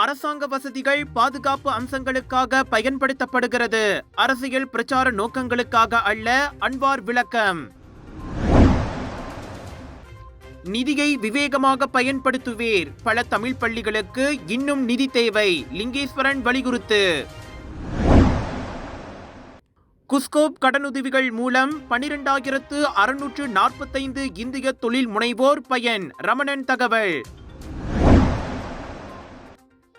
அரசாங்க வசதிகள் பாதுகாப்பு அம்சங்களுக்காக பயன்படுத்தப்படுகிறது. அரசியல் பிரச்சார நோக்கங்களுக்காக அல்ல அன்வார் விளக்கம். நிதியை விவேகமாக பயன்படுத்துவீர். பல தமிழ் பள்ளிகளுக்கு இன்னும் நிதி தேவை. லிங்கேஸ்வரன் வலியுறுத்து. குஸ்கோப் கடனுதவிகள் மூலம் பனிரெண்டாயிரத்து அறுநூற்று நாற்பத்தைந்து இந்திய தொழில் முனைவோர் பயன். ரமணன் தகவல்.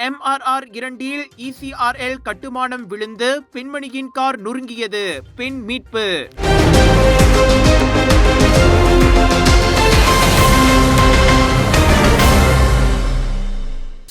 எம்ஆர்ஆர் இரண்டில் இசிஆர்எல் கட்டுமானம் விழுந்து பெண்மணியின் கார் நொறுங்கியது. பெண் மீட்பு.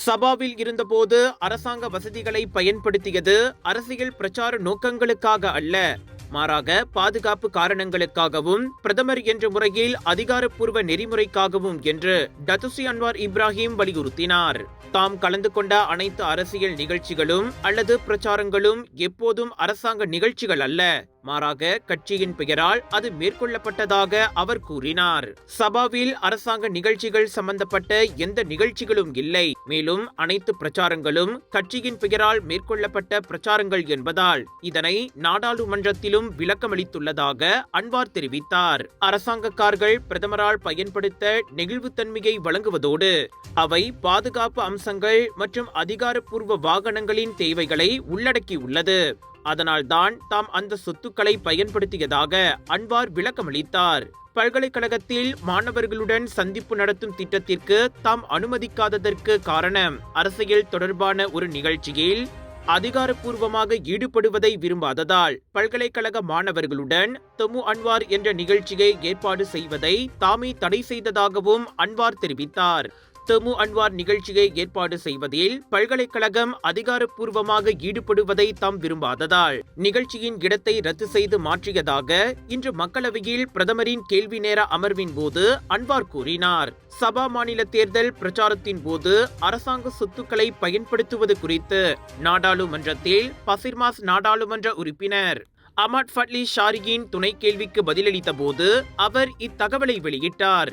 சபாவில் இருந்தபோது அரசாங்க வசதிகளை பயன்படுத்தியது அரசியல் பிரச்சார நோக்கங்களுக்காக அல்ல. மாறாக பாதுகாப்பு காரணங்களுக்காகவும் பிரதமர் என்ற முறையில் அதிகாரப்பூர்வ நெறிமுறைக்காகவும் என்று டத்துசி அன்வார் இப்ராஹிம் வலியுறுத்தினார். தாம் கலந்து கொண்ட அனைத்து அரசியல் நிகழ்ச்சிகளும் அல்லது பிரச்சாரங்களும் எப்போதும் அரசாங்க நிகழ்ச்சிகள் அல்ல. மாறாக கட்சியின் பெயரால் அது மேற்கொள்ளப்பட்டதாக அவர் கூறினார். சபாவில் அரசாங்க நிகழ்ச்சிகள் சம்பந்தப்பட்ட எந்த நிகழ்ச்சிகளும் இல்லை. மேலும் அனைத்து பிரச்சாரங்களும் கட்சியின் பெயரால் மேற்கொள்ளப்பட்ட பிரச்சாரங்கள் என்பதால் இதனை நாடாளுமன்றத்திலும் விளக்கமளித்துள்ளதாக அன்வார் தெரிவித்தார். அரசாங்க கார்கள் பிரதமரால் பயன்படுத்த நெகிழ்வுத்தன்மையை வழங்குவதோடு அவை பாதுகாப்பு அம்சங்கள் மற்றும் அதிகாரப்பூர்வ வாகனங்களின் தேவைகளை உள்ளடக்கியுள்ளது. அதனால்தான் தாம் அந்த சொத்துக்களை பயன்படுத்தியதாக அன்வார் விளக்கமளித்தார். பல்கலைக்கழகத்தில் மாணவர்களுடன் சந்திப்பு நடத்தும் திட்டத்திற்கு தாம் அனுமதிக்காததற்கு காரணம் அரசியல் தொடர்பான ஒரு நிகழ்ச்சியில் அதிகாரப்பூர்வமாக ஈடுபடுவதை விரும்பாததால் பல்கலைக்கழக மாணவர்களுடன் தொமு அன்வார் என்ற நிகழ்ச்சியை ஏற்பாடு செய்வதை தாமே தடை செய்ததாகவும் அன்வார் தெரிவித்தார். தெமு அன்வார் நிகழ்ச்சியை ஏற்பாடு செய்வதில் பல்கலைக்கழகம் அதிகாரப்பூர்வமாக ஈடுபடுவதை தாம் விரும்பாததால் நிகழ்ச்சியின் இடத்தை ரத்து செய்து மாற்றியதாக இன்று மக்களவையில் பிரதமரின் கேள்வி நேர அமர்வின் போது அன்வார் கூறினார். சபா மாநில தேர்தல் பிரச்சாரத்தின் போது அரசாங்க சொத்துக்களை பயன்படுத்துவது குறித்து நாடாளுமன்றத்தில் பசிர்மாஸ் நாடாளுமன்ற உறுப்பினர் அமாட் ஃபட்லி ஷாரியின் துணை கேள்விக்கு பதிலளித்த போது அவர் இத்தகவலை வெளியிட்டார்.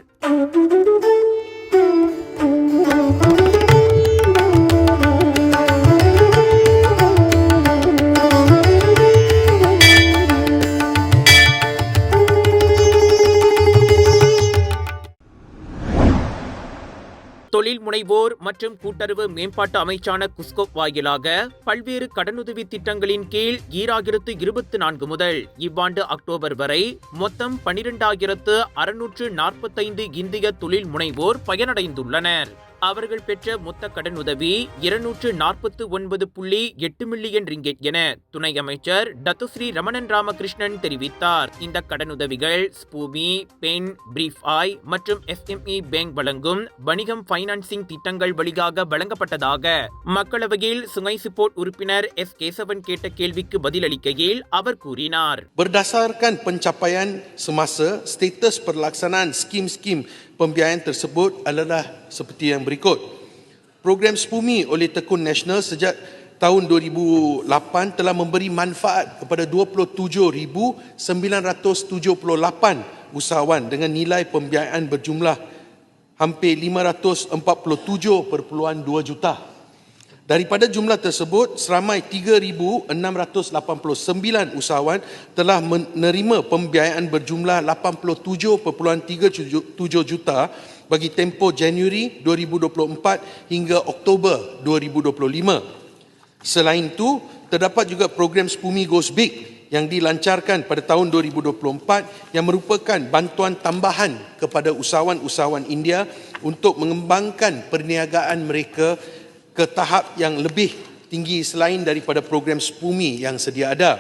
தொழில் முனைவோர் மற்றும் கூட்டுறவு மேம்பாட்டு அமைச்சான குஸ்கோப் வாயிலாக பல்வேறு கடனுதவி திட்டங்களின் கீழ் ஈராயிரத்து இருபத்தி நான்கு முதல் இவ்வாண்டு அக்டோபர் வரை மொத்தம் பனிரெண்டாயிரத்து அறுநூற்று நாற்பத்தைந்து இந்திய தொழில் முனைவோர் பயனடைந்துள்ளனர். அவர்கள் பெற்ற மொத்த கடன் உதவி இருநூற்று நாற்பத்து ஒன்பது புள்ளி எட்டு மில்லியன் ரிங்கெட் என துணை அமைச்சர் டத்துஸ்ரீ ரமணன் ராமகிருஷ்ணன் தெரிவித்தார். இந்த கடனுதவிகள் ஸ்பூமி பென் பிரீஃப் ஆய் மற்றும் எஸ்எம்இ பேங்க் வழங்கும் வணிகம் பைனான்சிங் திட்டங்கள் வழியாக வழங்கப்பட்டதாக மக்களவையில் சுங்கை சிப்போர்ட் உறுப்பினர் எஸ் கேசவன் கேட்ட கேள்விக்கு பதிலளிக்கையில் அவர் கூறினார். Berdasarkan pencapaian semasa, status perlaksanaan skim-skim pembiayaan tersebut adalah seperti yang berikut. Program SPUMI oleh Tekun Nasional sejak tahun 2008 telah memberi manfaat kepada 27,978 usahawan dengan nilai pembiayaan berjumlah hampir 547.2 juta. Daripada jumlah tersebut, seramai 3,689 usahawan telah menerima pembiayaan berjumlah 87.37 juta bagi tempoh Januari 2024 hingga Oktober 2025. Selain itu, terdapat juga program Spumi Goes Big yang dilancarkan pada tahun 2024 yang merupakan bantuan tambahan kepada usahawan-usahawan India untuk mengembangkan perniagaan mereka ke tahap yang lebih tinggi selain daripada program SPUMI yang sedia ada.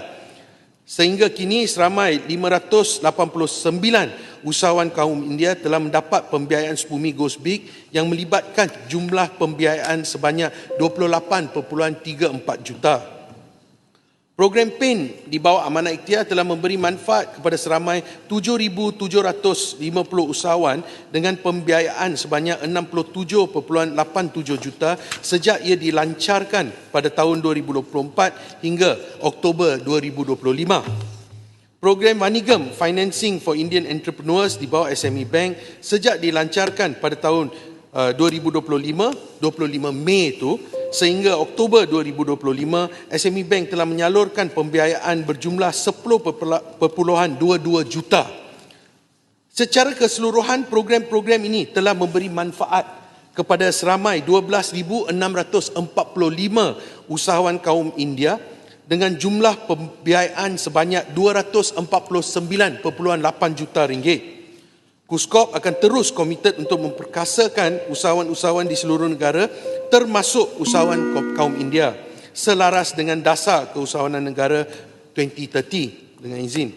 Sehingga kini seramai 589 usahawan kaum India telah mendapat pembiayaan SPUMI Goes Big yang melibatkan jumlah pembiayaan sebanyak 28.34 juta. Program PIN di bawah Amanah Ikhtiar telah memberi manfaat kepada seramai 7,750 usahawan dengan pembiayaan sebanyak 67.87 juta sejak ia dilancarkan pada tahun 2024 hingga Oktober 2025. Program Manigam Financing for Indian Entrepreneurs di bawah SME Bank sejak dilancarkan pada tahun uh, 2025, 25 Mei itu sehingga Oktober 2025, SME Bank telah menyalurkan pembiayaan berjumlah 10.22 juta. Secara keseluruhan program-program ini telah memberi manfaat kepada seramai 12,645 usahawan kaum India dengan jumlah pembiayaan sebanyak 249.8 juta ringgit. Kuskop akan terus komited untuk memperkasakan usahawan-usahawan di seluruh negara termasuk usahawan kaum India selaras dengan dasar keusahawanan negara 2030 dengan izin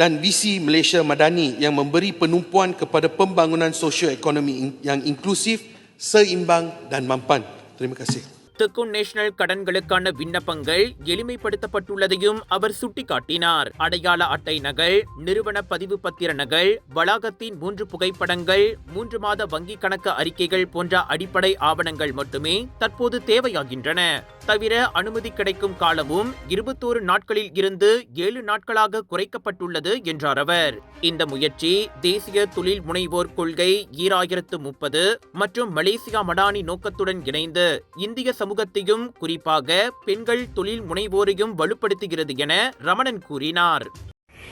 dan visi Malaysia Madani yang memberi penumpuan kepada pembangunan sosioekonomi yang inklusif, seimbang dan mampan. Terima kasih. Tekun national கடன்களுக்கான விண்ணப்பங்கள் எளிமைப்படுத்தப்பட்டுள்ளதையும் அவர் சுட்டிக்காட்டினார். அடையாள அட்டை நகல் நிறுவன பதிவு பத்திர நகல் வளாகத்தின் மூன்று புகைப்படங்கள் மூன்று மாத வங்கிக் கணக்கு அறிக்கைகள் போன்ற அடிப்படை ஆவணங்கள் மட்டுமே தற்போது தேவையாகின்றன. தவிர அனுமதி கிடைக்கும் காலமும் இருபத்தோரு நாட்களில் இருந்து ஏழு நாட்களாக குறைக்கப்பட்டுள்ளது என்றார் அவர். இந்த முயற்சி தேசிய தொழில் முனைவோர் கொள்கை ஈராயிரத்து முப்பது மற்றும் மலேசியா மடானி நோக்கத்துடன் இணைந்து இந்திய சமூகத்தையும் குறிப்பாக பெண்கள் தொழில் முனைவோரையும் வலுப்படுத்துகிறது என ரமணன் கூறினார்.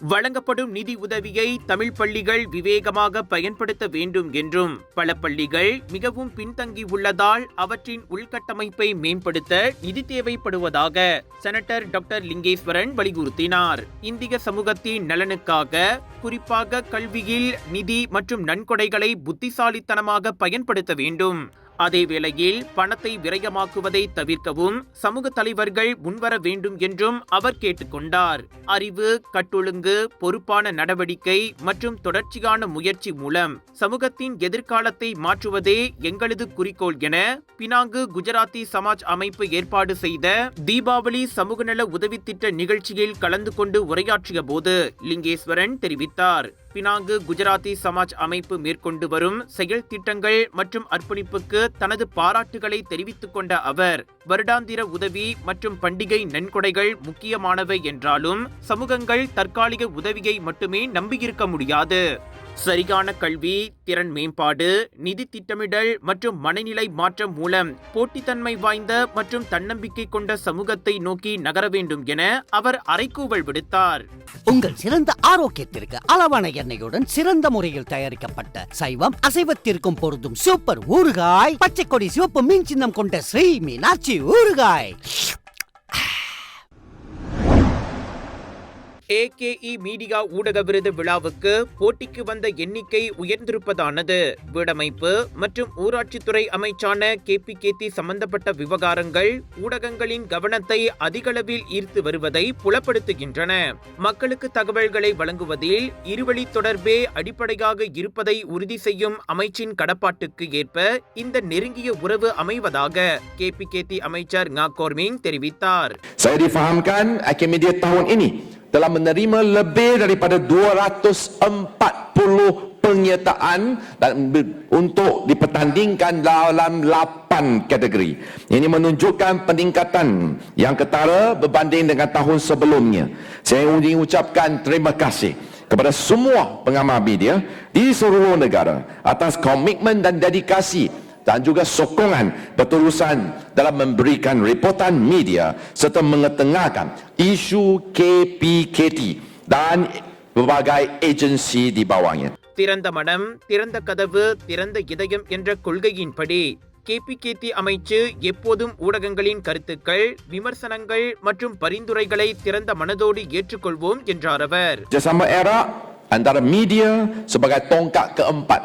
வழங்கப்படும் நிதி உதவியை தமிழ் பள்ளிகள் விவேகமாக பயன்படுத்த வேண்டும் என்றும் பல பள்ளிகள் மிகவும் பின்தங்கியுள்ளதால் அவற்றின் உள்கட்டமைப்பை மேம்படுத்த நிதி தேவைப்படுவதாக செனட்டர் டாக்டர் லிங்கேஸ்வரன் வலியுறுத்தினார். இந்திய சமூகத்தின் நலனுக்காக குறிப்பாக கல்வியில் நிதி மற்றும் நன்கொடைகளை புத்திசாலித்தனமாக பயன்படுத்த வேண்டும். அதே வேளையில் பணத்தை விரயமாக்குவதை தவிர்க்கவும் சமூக தலைவர்கள் முன்வர வேண்டும் என்றும் அவர் கேட்டுக்கொண்டார். அறிவு கட்டொழுங்கு பொறுப்பான நடவடிக்கை மற்றும் தொடர்ச்சியான முயற்சி மூலம் சமூகத்தின் எதிர்காலத்தை மாற்றுவதே எங்களது குறிக்கோள் என பினாங்கு குஜராத்தி சமாஜ் அமைப்பு ஏற்பாடு செய்த தீபாவளி சமூகநல உதவி திட்ட நிகழ்ச்சியில் கலந்து கொண்டு உரையாற்றிய போது லிங்கேஸ்வரன் தெரிவித்தார். பினாங்கு குஜராத்தி சமாஜ் அமைப்பு மேற்கொண்டு வரும் செயல் திட்டங்கள் மற்றும் அர்ப்பணிப்புக்கு தனது பாராட்டுகளை தெரிவித்துக் கொண்ட அவர் வருடாந்திர உதவி மற்றும் பண்டிகை நன்கொடைகள் முக்கியமானவை என்றாலும் சமூகங்கள் தற்காலிக உதவியை மட்டுமே நம்பியிருக்க முடியாது. சரியான கல்வி திறன் மேம்பாடு நிதி திட்டமிடல் மற்றும் மனநிலை மாற்றம் மூலம் போட்டித்தன்மை வாய்ந்த மற்றும் தன்னம்பிக்கை கொண்ட சமூகத்தை நோக்கி நகர வேண்டும் என அவர் அறைக்கூவல் விடுத்தார். உங்கள் சிறந்த ஆரோக்கியத்திற்கு அளவான எண்ணெயுடன் சிறந்த முறையில் தயாரிக்கப்பட்ட சைவம் அசைவத்திற்கும் பொருந்தும் சூப்பர் ஊறுகாய் பச்சை கொடி சிவப்பு மீன் சின்னம் கொண்ட ஸ்ரீ மீனாட்சி ஊறுகாய். ஏகேஇ மீடியா ஊடக விருது விழாவுக்கு போட்டிக்கு வந்த எண்ணிக்கை உயர்ந்திருப்பதானது. வீடமைப்பு மற்றும் ஊராட்சித்துறை அமைச்சான கேபி சம்பந்தப்பட்ட விவகாரங்கள் ஊடகங்களின் கவனத்தை அதிகளவில் ஈர்த்து வருவதை புலப்படுத்துகின்றன. மக்களுக்கு தகவல்களை வழங்குவதில் இருவழி தொடர்பே அடிப்படையாக இருப்பதை உறுதி செய்யும் அமைச்சின் கடப்பாட்டுக்கு ஏற்ப இந்த நெருங்கிய உறவு அமைவதாக கேபி அமைச்சர் ngா கோர்மிங் தெரிவித்தார். Saya difahamkan Akhir tahun ini telah menerima lebih daripada 240 penyertaan dan untuk dipertandingkan dalam 8 kategori. Ini menunjukkan peningkatan yang ketara berbanding dengan tahun sebelumnya. Saya ingin ucapkan terima kasih kepada semua pengamal media di seluruh negara atas komitmen dan dedikasi dan juga sokongan berterusan dalam memberikan reportan media serta mengetengahkan isu KPKT dan berbagai agensi di bawahnya. திறந்த மனம் திறந்த கதவு திறந்த இதயம் என்ற கொள்கையின்படி KP அமைச்சு எப்போதும் ஊடகங்களின் கருத்துக்கள் விமர்சனங்கள் மற்றும் பரிந்துரைகளை திறந்த மனதோடு ஏற்றுக்கொள்வோம் என்றார் அவர் Kerjasama erat antara media sebagai tongkat keempat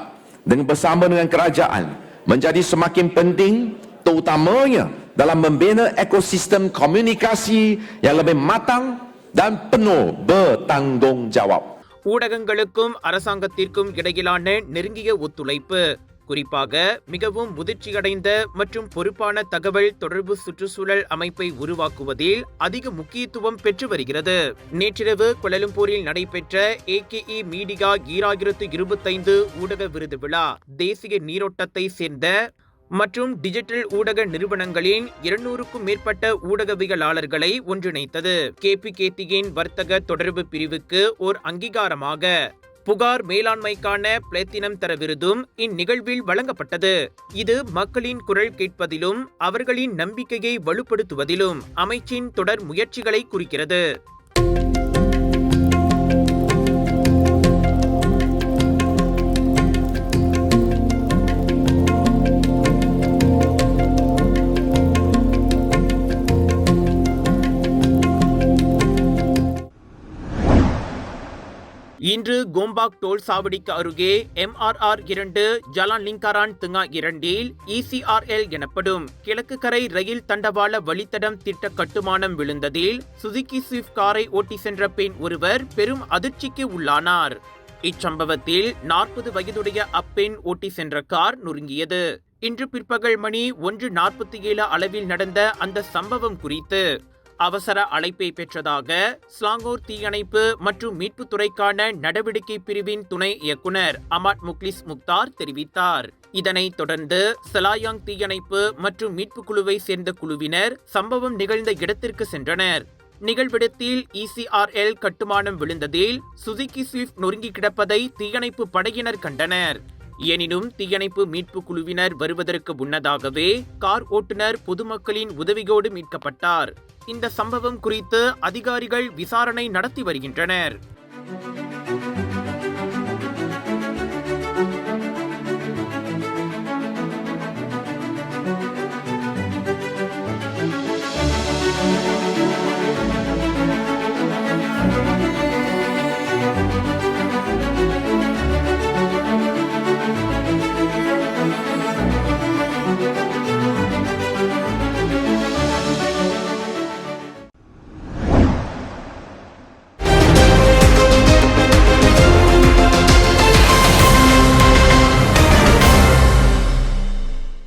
dengan bersama dengan kerajaan menjadi semakin penting terutamanya dalam membina ekosistem komunikasi yang lebih matang dan penuh bertanggungjawab. ஊடகங்களுக்கும் அரசாங்கத்திற்கும் இடையிலான நெருங்கிய ஒத்துழைப்பு குறிப்பாக மிகவும் முதிர்ச்சியடைந்த மற்றும் பொறுப்பான தகவல் தொடர்பு சுற்றுச்சூழல் அமைப்பை உருவாக்குவதில் அதிக முக்கியத்துவம் பெற்று வருகிறது. நேற்றிரவு கொலலும்பூரில் நடைபெற்ற ஏகேஇ மீடியா ஈராயிரத்து இருபத்தைந்து ஊடக விருது விழா தேசிய நீரோட்டத்தை சேர்ந்த மற்றும் டிஜிட்டல் ஊடக நிறுவனங்களின் இருநூறுக்கும் மேற்பட்ட ஊடகவியலாளர்களை ஒன்றிணைத்தது. கேபிகேடியின் வர்த்தக தொடர்பு பிரிவுக்கு ஓர் அங்கீகாரமாக புகார் மேலாண்மைக்கான பிளேத்தினம் தர விருதும் இந்நிகழ்வில் வழங்கப்பட்டது. இது மக்களின் குரல் கேட்பதிலும் அவர்களின் நம்பிக்கையை வலுப்படுத்துவதிலும் அமைச்சின் தொடர் முயற்சிகளை குறிக்கிறது. இன்று கோம்பாக் டோல் சாவடிக்கு அருகே எம்ஆர்ஆர் இரண்டு ஜலான் லிங்காரான் துங்கா இரண்டில் இசிஆர்எல் எனப்படும் கிழக்கு கரை ரயில் தண்டவாள வழித்தடம் திட்ட கட்டுமானம் விழுந்ததில் சுசுகி ஸ்விஃப்ட் காரை ஓட்டி சென்ற பெண் ஒருவர் பெரும் அதிர்ச்சிக்கு உள்ளானார். இச்சம்பவத்தில் நாற்பது வயதுடைய அப்பெண் ஓட்டி சென்ற கார் நொறுங்கியது. இன்று பிற்பகல் மணி ஒன்று நாற்பத்தி ஏழு அளவில் நடந்த அந்த சம்பவம் குறித்து அவசர அழைப்பை பெற்றதாக ஸ்லாங்கூர் தீயணைப்பு மற்றும் மீட்புத்துறைக்கான நடவடிக்கை பிரிவின் துணை இயக்குனர் அமாட் முக்லிஸ் முக்தார் தெரிவித்தார். இதனைத் தொடர்ந்து சலாயாங் தீயணைப்பு மற்றும் மீட்புக் குழுவை சேர்ந்த குழுவினர் சம்பவம் நிகழ்ந்த இடத்திற்கு சென்றனர். நிகழ்விடத்தில் இசிஆர்எல் கட்டுமானம் விழுந்ததில் சுசுகி ஸ்விஃப்ட் நொறுங்கி கிடப்பதை தீயணைப்பு படையினர் கண்டனர். எனினும் தீயணைப்பு மீட்பு குழுவினர் வருவதற்கு முன்னதாகவே கார் ஓட்டுநர் பொதுமக்களின் உதவியோடு மீட்கப்பட்டார். இந்த சம்பவம் குறித்து அதிகாரிகள் விசாரணை நடத்தி வருகின்றனர்.